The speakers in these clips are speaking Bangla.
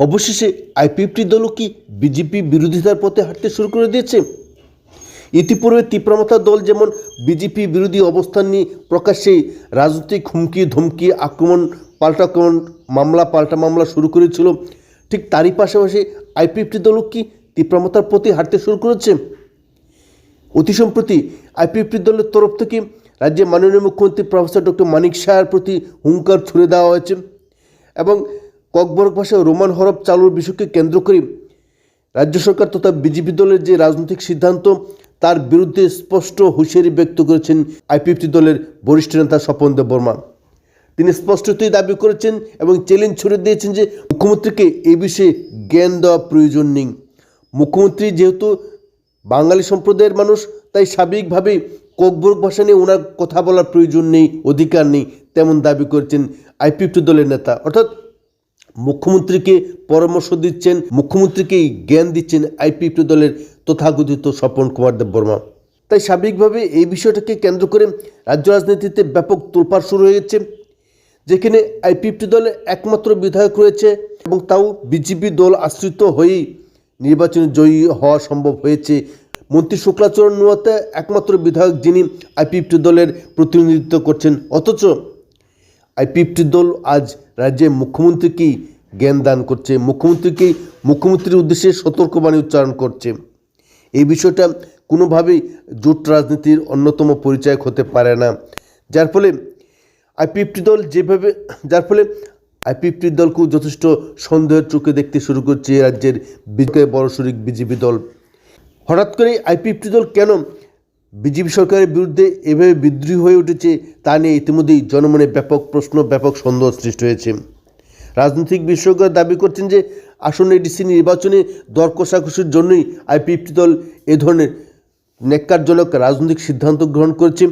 অবশেষে আইপিএফটি দলও কি বিজেপি বিরোধিতার পথে হাঁটতে শুরু করে দিয়েছে? ইতিপূর্বে তীব্রমতা দল যেমন বিজেপি বিরোধী অবস্থান নিয়ে প্রকাশ্যে রাজনৈতিক হুমকি, ধমকি, আক্রমণ পাল্টা আক্রমণ মামলা, পাল্টা মামলা শুরু করেছিল, ঠিক তারই পাশাপাশি আইপিএফটি দলও কি তীব্রমতার প্রতি হাঁটতে শুরু করেছে? অতি সম্প্রতি আইপিএফটি দলের তরফ থেকে রাজ্যের মাননীয় মুখ্যমন্ত্রী প্রফেসর ডক্টর মানিক শাহের প্রতি হুঙ্কার ছুড়ে দেওয়া হয়েছে এবং ককবরক ভাষায় রোমান হরফ চালুর বিষয়কে কেন্দ্র করে রাজ্য সরকার তথা বিজেপি দলের যে রাজনৈতিক সিদ্ধান্ত, তার বিরুদ্ধে স্পষ্ট হুঁশিয়ারি ব্যক্ত করেছেন আইপিএফটি দলের বরিষ্ঠ নেতা স্বপন দেব বর্মা তিনি স্পষ্টতই দাবি করেছেন এবং চ্যালেঞ্জ ছুড়ে দিয়েছেন যে মুখ্যমন্ত্রীকে এ বিষয়ে জ্ঞান দেওয়া প্রয়োজন নেই। মুখ্যমন্ত্রী যেহেতু বাঙালি সম্প্রদায়ের মানুষ, তাই স্বাভাবিকভাবেই কোকবরক ভাষা নিয়ে ওনার কথা বলার প্রয়োজন নেই, অধিকার নেই, তেমন দাবি করেছেন আইপিএফটি দলের নেতা। অর্থাৎ মুখ্যমন্ত্রীকে পরামর্শ দিচ্ছেন, মুখ্যমন্ত্রীকে জ্ঞান দিচ্ছেন আইপিএফটি দলের তথাকথিত স্বপন কুমার দেব বর্মা। তাই স্বাভাবিকভাবে এই বিষয়টাকে কেন্দ্র করে রাজ্য রাজনীতিতে ব্যাপক তোলপাড় শুরু হয়েছে যেখানে আইপিএফটি দলের একমাত্র বিধায়ক রয়েছে এবং তাও বিজেপি দল আশ্রিত হয়েই নির্বাচনে জয়ী হওয়া সম্ভব হয়েছে। মন্ত্রী শুক্লাচরণ নোয়াতে একমাত্র বিধায়ক যিনি আইপিএফটি দলের প্রতিনিধিত্ব করছেন, অথচ আইপিএফটি দল আজ রাজ্যে মুখ্যমন্ত্রীকেই জ্ঞান দান করছে। মুখ্যমন্ত্রীকেই মুখ্যমন্ত্রীর উদ্দেশ্যে সতর্কবাণী উচ্চারণ করছে। এই বিষয়টা কোনোভাবেই জোট রাজনীতির অন্যতম পরিচায়ক হতে পারে না। যার ফলে আইপিএফটি দল যেভাবে, যার ফলে আইপিএফটি দলকেও যথেষ্ট সন্দেহের চোখে দেখতে শুরু করছে রাজ্যের বিজয় বড় শরিক বিজেপি দল। হঠাৎ করে আইপিএফটি দল কেন বিজেপি সরকারের বিরুদ্ধে এভাবে বিদ্রোহী হয়ে উঠেছে তা নিয়ে ইতিমধ্যেই জনমনে ব্যাপক প্রশ্ন, ব্যাপক সন্দেহ সৃষ্টি হয়েছে। রাজনৈতিক বিশেষজ্ঞরা দাবি করছেন যে আসন্ন এডিসি নির্বাচনে দর কষাকষির জন্যই আইপিএফটি দল এ ধরনের ন্যাক্কারজনক রাজনৈতিক সিদ্ধান্ত গ্রহণ করেছে।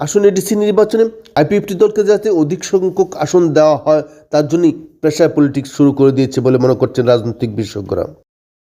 আসন্ন এডিসি নির্বাচনে আইপিএফটি দলকে যাতে অধিক সংখ্যক আসন দেওয়া হয়, তার জন্যই প্রেশার পলিটিক্স শুরু করে দিয়েছে বলে মনে করছেন রাজনৈতিক বিশেষজ্ঞরা।